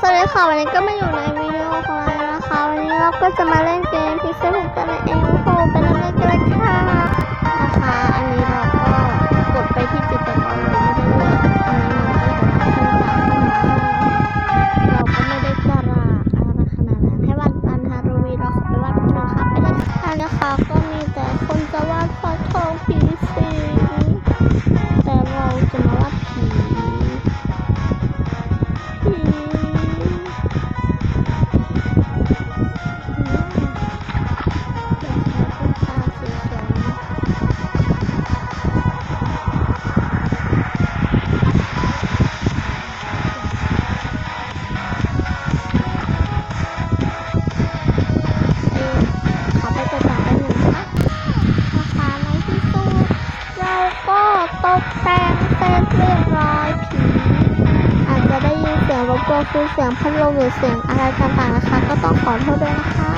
สวัสดีค่ะวันนี้ก็มาอยู่ในวิดีโอของเรานะคะ วันนี้เราก็จะมาเล่นเกมพิซซ่าเหมือนกันในเอ็นโฟเป็น กตกแต่งเสร็จเรียบร้อยผีอาจจะได้ยินเสียงรบกวนคือเสียงพัดลมหรือเสียงอะไรต่างๆนะคะ ก็ต้องขอโทษด้วยนะคะ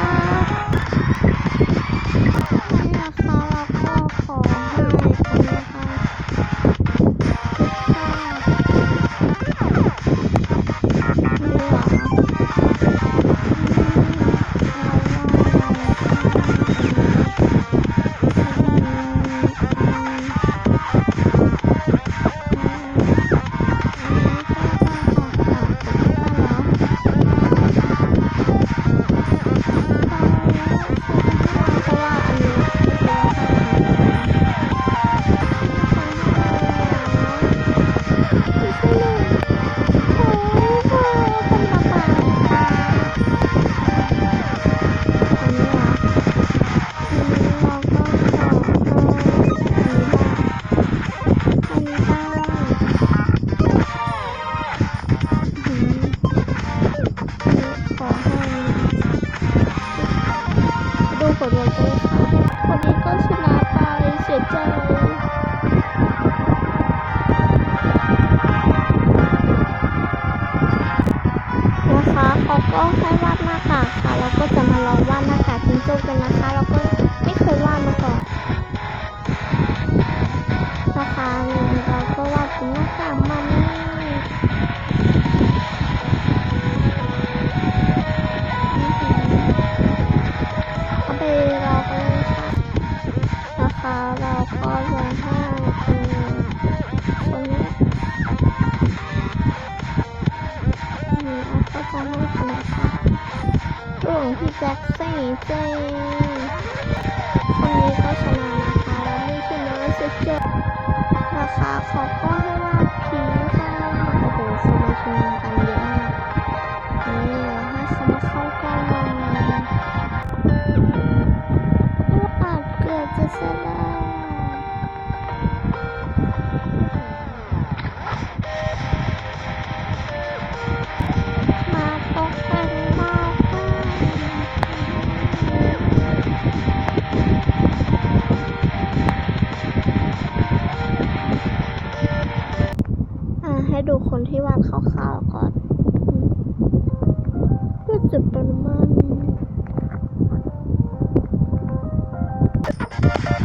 ผลงานกันเลยค่ะคนนี้ก็ชนะไปเสียใจ นะคะเขาก็ให้วาดหน้ากากค่ะเราก็จะมาลองวาดหน้ากากจิงโจ้กันนะคะ เราก็ไม่เคยวาดมาก่อนนะคะเราก็วาดเป็นหน้ากากมันเอาไปรอกันเลยค่ะนะคะเราก็จะให้เป็นคน ของพี่แจ็คซี่เจคนนี้ก็ชนะนะคะแล้วนี่คือน้องเซเจอนะคาขอก็ให้ว่าพีค่ะโอ้โหคนมาชนุมกัน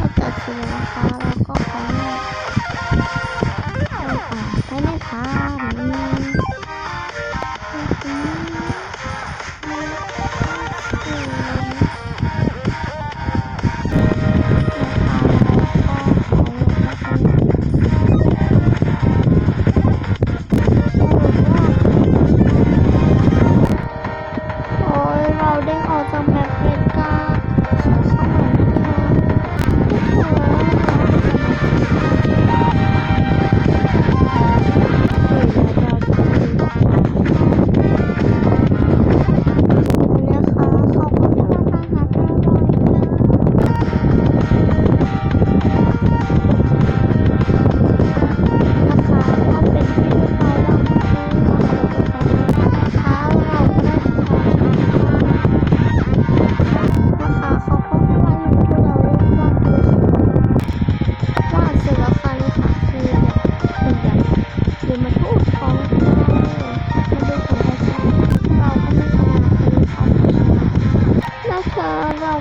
ก็จะเสร็จแล้วนะคะแล้วก็ขอให้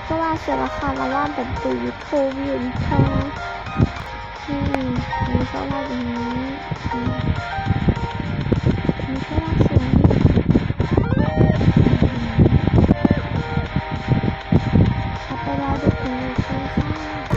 ก็ว่าเสียราคาแล้วว่าแบบตีโควิดทั้งที่มีก็ว่าอย่างนี้มีก็ว่าสวยขับไปรอดูกันเลยค่ะ